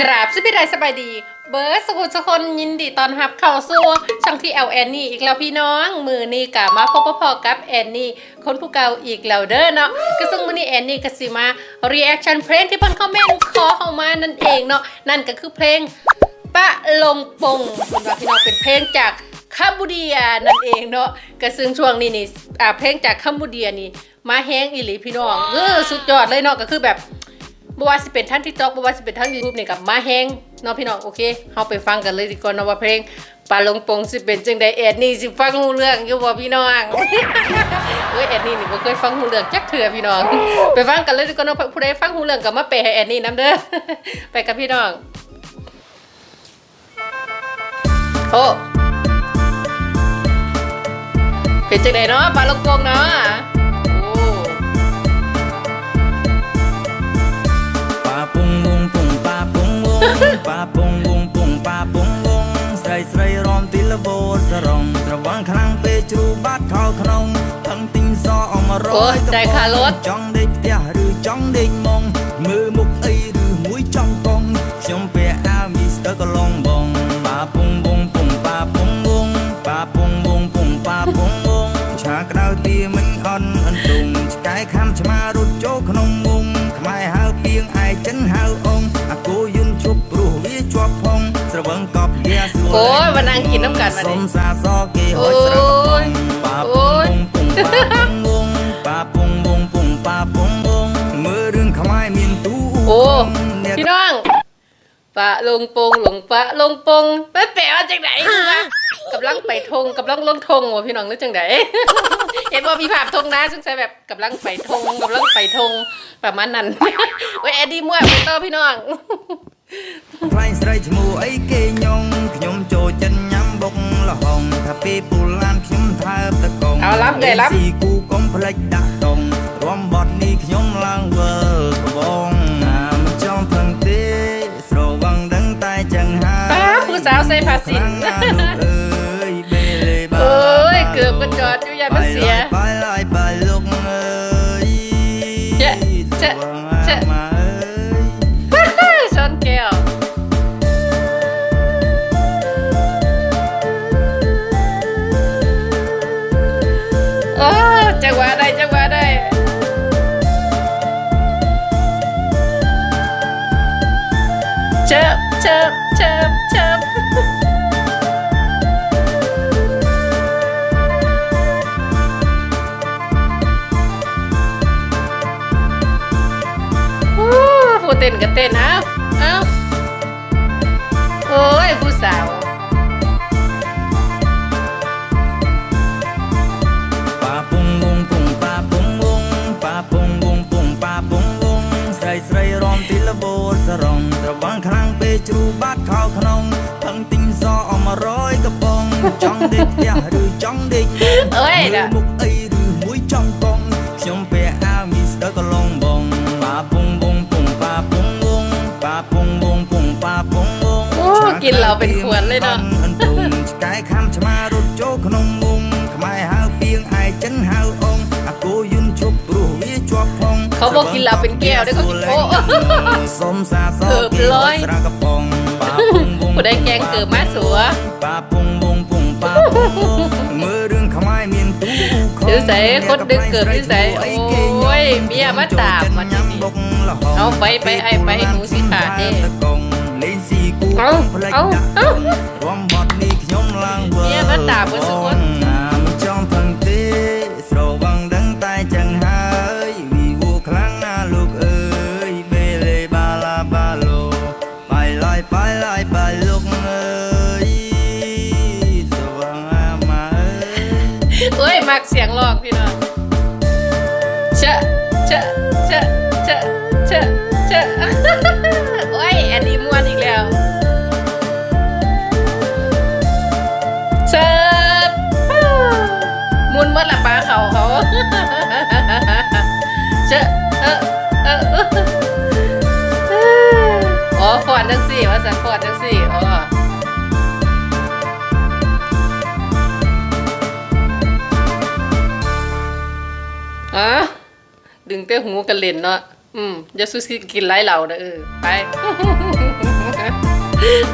กราบสบิดายสบายดี เบิร์ดสกุลสคนยินดีตอนรับเข้าสู่ช่องที่แอลแอนนี่อีกแล้วพี่น้อง มือนี่กะมาพบพอกับแอนนี่คนผู้เก่าอีกแล้วเด้อเนาะก็ซึ่งมือนี้แอนนี่ก็สิมาเรีแอคชั่นเพลงที่เพิ่นคอมเมนต์ขอเข้ามานั่นเองเนาะนั่นก็คือเพลงปะลงปงเป็นว่าพี่น้องเป็นเพลงจากคัมบูเดียนั่นเองเนาะก็ซึ่งช่วงนี้นี่อ่าเพลงจากคัมบูเดียนี่มาแห้งอีหลีพี่น้องเออสุดยอดเลยเนาะก็คือแบบ บ่ว่าสิเป็นทั้ง TikTok บ่ว่าสิเป็นทั้ง YouTube นี่กับมาแห้งเนาะพี่น้องโอเคเฮาไปฟังกันเลยดีกว่าเนาะว่าเพลงปะลงปงสิเป็นจังใดแอดนี่สิฟังรู้เรื่องอยู่บ่พี่น้องเอ้ยแอดนี่นี่บ่เคยฟังรู้เรื่องจักเทื่อพี่น้อง ไปฟังกันเลยดีกว่าเนาะผู้ใดฟังรู้เรื่องก็มาแปลให้แอดนี่นํเด้อไปกับพี่น้องโอ้เป็นจังไดเนาะปลาลงกงเนาะ ងខ្លាំងពេកជ្រូបាត់ខោក្នុងថឹងទីងសអំរយតែខាលត់ចង់ដេកផ្ទះឬចង់ដេកមុងមើលមុខអីឬមួយចង់កងខ្ញុំពាក់អាវមីស្ទ័រកឡុងបងបាពុងបងពុងបាពុងបងបាពុងបងពុងបាពុងបងឆាក្តៅទីមិនអន់អន្ទងឆ្កែខំឆ្មារត់ចូលក្នុងមុំខ្មែរហៅពីងឯចិនហៅអងអាគូយន្តជប់ព្រោះវាជាប់ផងស្រវឹងកប់យ៉ាស្រួលអូយបណ្ដាំងគិតនំកាត់មកនេះសុំសាសក โอ้ยโอ้ยโอ้พี่น้องปะลงปงหลงปะลงปงไปแปลว่าจังไหนวะกับลังไปทงกับลังลงทงวะพี่น้องหรือจังไหนเห็นว่ามีภาพทงนะสงสัยแบบกับลังไปทงกับลังไปทงประมาณนั้นเว้ยแอดดี้มั่วไปต่อพี่น้องไพรไสรชมูไอเกยงยมจ เอาลับเลยล้ำกูกำเพล็ดดักตรงรวมบอดนี้ขยมลางเวอร์กบงน้ำจอมพังตีสรวังดังตาจังหาผู้สาวใส่ผ้าสิ้นเอ้ยเกือบกระจอดอยู่ยามันเสีย โอ้จังหวะได้จังหวะได้เชิบเชิบเชิบเชิบอู้ผู้เต้นก็เต้นเอาเอาโอ้ยผู้สาว លបោសរងត្របាំងខ្លាំងពេជ្រូបាត់ខោក្នុងផឹងទីងសអមរយកំប៉ុងចង់ដេកផ្ទះឬចង់ដេកមុង เอ้ย មើ น่ะ លមុខអីឬមួយចង់កងខ្ញុំពាក់អាវមីស្ទើរកន្លងបងប៉ាពុងវងពុងប៉ាពុងវងប៉ាពុងវងពុងប៉ាពុងវង โอ้กินเราเป็นขวดเลยเนาะ เขาบอกกินเหลาเป็นแก้วได้ก็กินโค้เกือบร้อยผู้ได้แกงเกือบมาสัวถือใส่คนดึงเกือบถือใส่โอ้ยเมียมาตามมันนี่เอาไปไปไอไปหนูสิขาดเด้เอาเอาเอาเมียมาตามเมื่อสักคน เชะเชะโอ้ยอันนี้มวนอีกแล้วเชิบมุนเมื่อละปลาเขาเขาเชะเออเออเอออ๋อฟอนจังสี่ว่าสันฟอนจังสี่อ๋ออะดึงเต้หูกันเล่นเนาะ อืมอย่าสู้กินไรเหล่าเด้อเออ ไป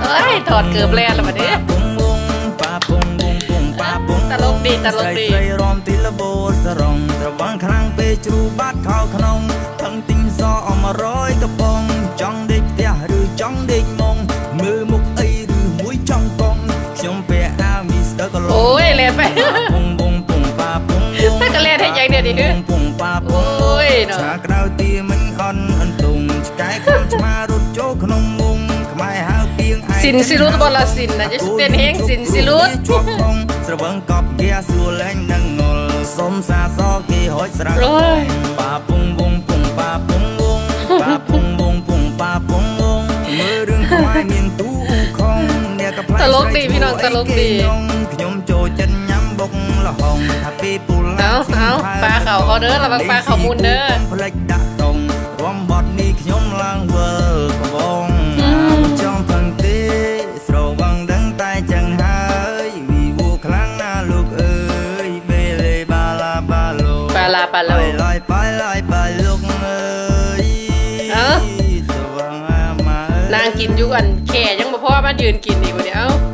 เอ้ยถอดเกือบแล้วล่ะบัดนี้ ปุงบุงปาปุงบุงปุงปาปุง ตลกดีตลกดี ใส่ใส่รอมติละโบสรองระวังครั้งไปจรูบาดข้าวขนมทั้งติงซอเออกมาร้อยกระปองจ้องเด็กเตี้ยหรือจ้องเด็กมองมือมุกไอหรือมุ้ยจ้องกองខ្ញុំពាក់អាវមីស្ទើរក៏លង โอ้ยเล่นไป ពុងពុងពុងប៉ាពុងពុង ถ้าก็เล่นให้ใหญ่เดี๋ยวนี้ ពុងពុងប៉ាពុង โอ้ยเนาะ ឆាក្តៅទីមិ ម ពីងឯង สินสิรุตบอลสินนะจะเป็นเฮงสินสิรุต ជាប់ផងស្រវឹងកប់គាសួរលែងនឹងងល់សុំសាសគេហុចស្រាក់ โอ้ย ប៉ាពុងពុងពុងប៉ាពុងពុងប៉ាពុងពុងពុងប៉ាពុងពុងមើលរឿងខ្មែរមានទូខំអ្នកក៏ផ្លែ ตลกดีพี่น้องตលកดี ខ្ញុំចូលចិត្តញ៉ាំបុកលហុងថាពេលពូល เอาเอาปลาเขาเขาเด้อระวังปลาเขามุนเด้อ ផ្លេចដាក់តុងរំបត់នេះខ្ញុំឡើង ปลาลาปลาโลไปลอยไปลอยไปลูกเอ้ยเอ้า สว่างอามาเอ้ย นางกินอยู่กันแค่ยังบ่พอมายืนกินอีกวันนี้เอ้าโ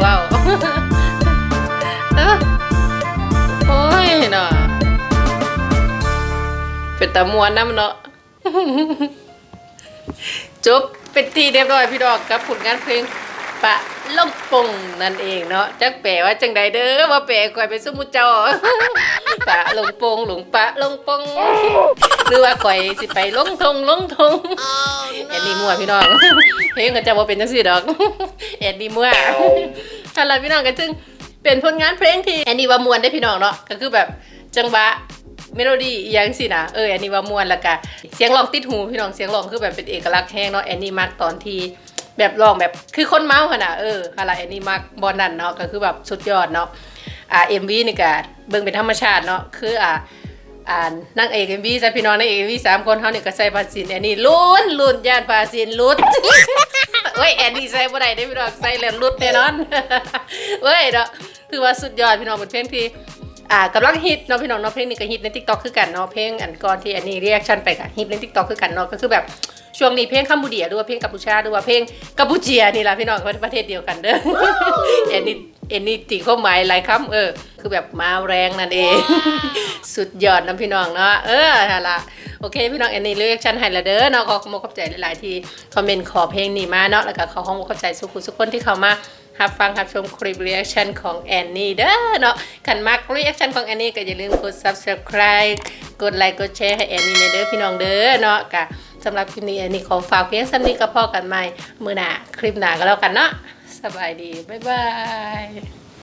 เว้าเอ้าโอ้ยเนาะเป็นตะมวนน้ำเนาะจบเป็นทีเรียบร้อยพี่ดอกกับผลงานเพลงปะลงปงนั่นเองเนาะจักแปลว่าจังใดเด้อว่าแปลก่อยเป็นสมุจ้าปะลงปงหลงปะลงปงหรือว่าก่อยสิไปลงทงลงทง แอนนี่มั่วพี่น้องเพลงก็จะว่าเป็นจังซี่ดอกแอนนี่มั่วท่านละพี่น้องก็จึงเป็นผลงานเพลงที่แอนนี่ว่ามวนได้พี่น้องเนาะก็คือแบบจังหวะเมโลดี้อหยังสินะเออแอนนี่ว่ามวนแล้วก็เสียงร้องติดหูพี่น้องเสียงร้องคือแบบเป็นเอกลักษณ์แห้งเนาะแอนนี่มักตอนที่แบบร้องแบบคือคนเมาขนาดเอออะไรแอนนี่มักบอลนั่นเนาะก็คือแบบสุดยอดเนาะอ่าเอ็มวีนี่ก็เบิ่งเป็นธรรมชาติเนาะคืออ่า อ่านนางเอกเอ็มวีใส่พี่น้องนั่งเอกเอ็มวีสามคนเขาเนี่ยก็ใส่ภาสินแอนนี่ลุ้นลุ้นย่านผ้าสินลุ้นเอ้ยแอนนี่ใส่บ่ได้ได้พี่น้องใส่แล้วลุ้นแน่นอนเอ้ยเนาะถือว่าสุดยอดพี่น้องเป็นเพลงที่อ่ากำลังฮิตเนาะพี่น้องเนาะเพลงนี้ก็ฮิตในทิกตอกคือกันเนาะเพลงอันก่อนที่อันนี้เรียกชันไปกันฮิตในทิกตอกคือกันเนาะก็คือแบบ ช่วงนี้เพลงคัมบูเดียด้วยเพลงกัมพูชาด้วยเพลงกัมพูเจียนี่ล่ะพี่น้องเป็นประเทศเดียวกันเด้อแอนนี่แอนนี่ตีความหมายหลายคำเออ คือแบบมาแรงนั่นเอง สุดยอดนะพี่น้องเนาะเออฮะละโอเคพี่น้องแอนนี่เรียกชันให้ละเด้อเนาะขอขอบคุณขอบใจหลายๆที่คอมเมนต์ขอเพลงนี้มาเนาะแล้วก็ขอขอบคุณขอบใจสุขุสุกคนที่เข้ามารับฟังรับชมคลิปรีแอคชั่นของแอนนี่เด้อเนาะขันมักรีแอคชั่นของแอนนี่ก็อย่าลืมกด subscribe กดไลค์กดแชร์ให้แอนนี่เด้อพี่น้องเด้อเนาะกะ สำหรับคลิปนี้นนี่ขอฝากเพียงซ้ำนี้กับพ่อกันใหม่ มือหนาคลิปหนาก็แล้วกันเนาะสบายดี บ๊ายบาย